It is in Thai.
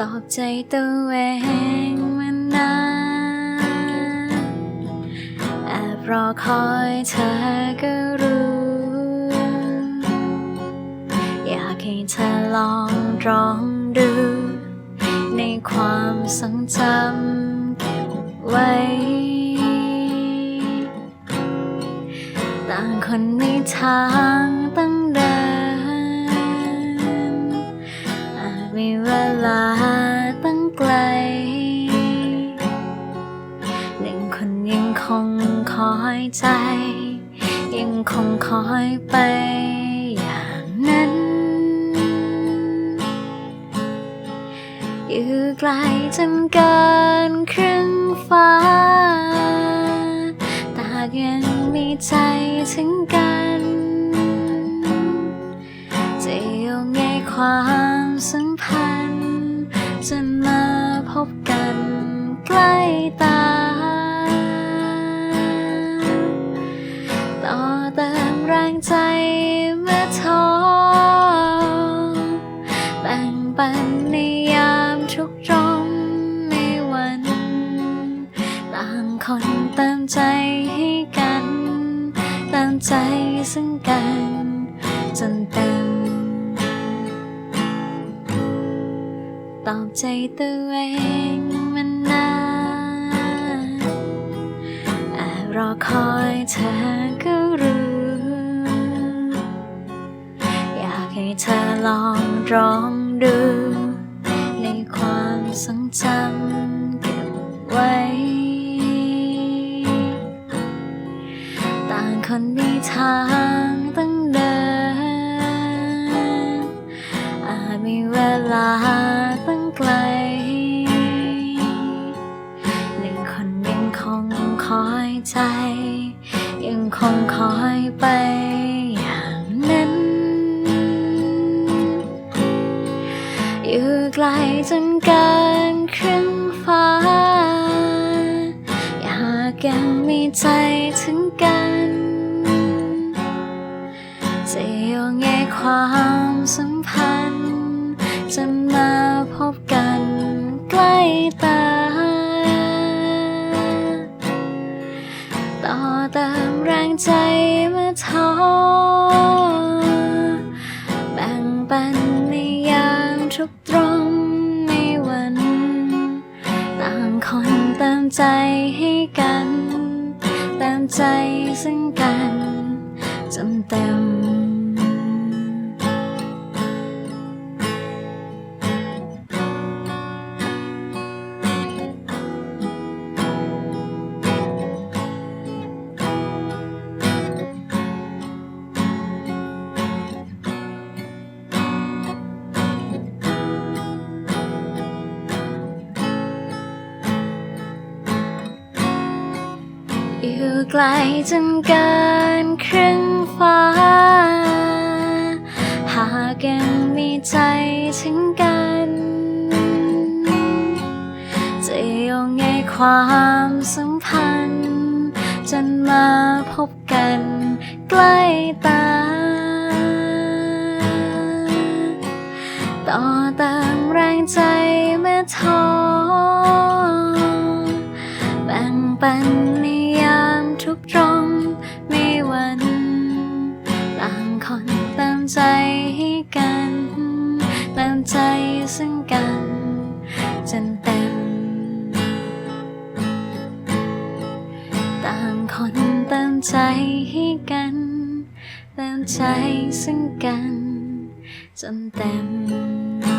ตอบใจตัวเองมานานแอบรอคอยเธอก็รู้ อยากให้เธอลองลองดู ในความทรงจำเก็บไว้ ต่างคนมีทางต้อง ใจ ยังคงคอยไปอย่างนั้น อยู่ไกลจนเกินครึ่งฟ้า แต่หากยังมีใจถึงกัน จะโยงใยความสัมพันธ์จนมาพบกันใกล้ตา ใจเมื่อท้อแบ่งปันในยามทุกร้อนในวัน ต่างคนติมใจให้กันติมใจซึ่งกัน จนเต็ม ตอบใจตัวเองมานานแอบรอคอยเธอก็รู้ ลองลองดู ในความทรงจำเก็บไว้ ต่างคนมีทางต้องเดิน อาจมีเวลาตั้งไกล หนึ่งคนยังคงคอยใจ ยังคงคอยไป จนเกินครึ่งฟ้า อยากยังมีใจถึงกันจะโยงใยความสัมพันธ์ จะมาพบกันใกล้ตา ต่อเติมแรงใจเมื่อท้อแบ่งปันในยามทุกตรง คนเติมใจให้กัน เติมใจซึ่งกันจนเต็ม อยู่ไกลจนเกินครึ่งฟ้า หากยังมีใจถึงกัน จะยงใยความสัมพันธ์ จนมาพบกันใกล้ตา ต่อเติมแรงใจ คนเติมใจให้กัน เติมใจซึ่งกัน จนเต็ม ต่างคนเติมใจให้กัน เติมใจซึ่งกัน จนเต็ม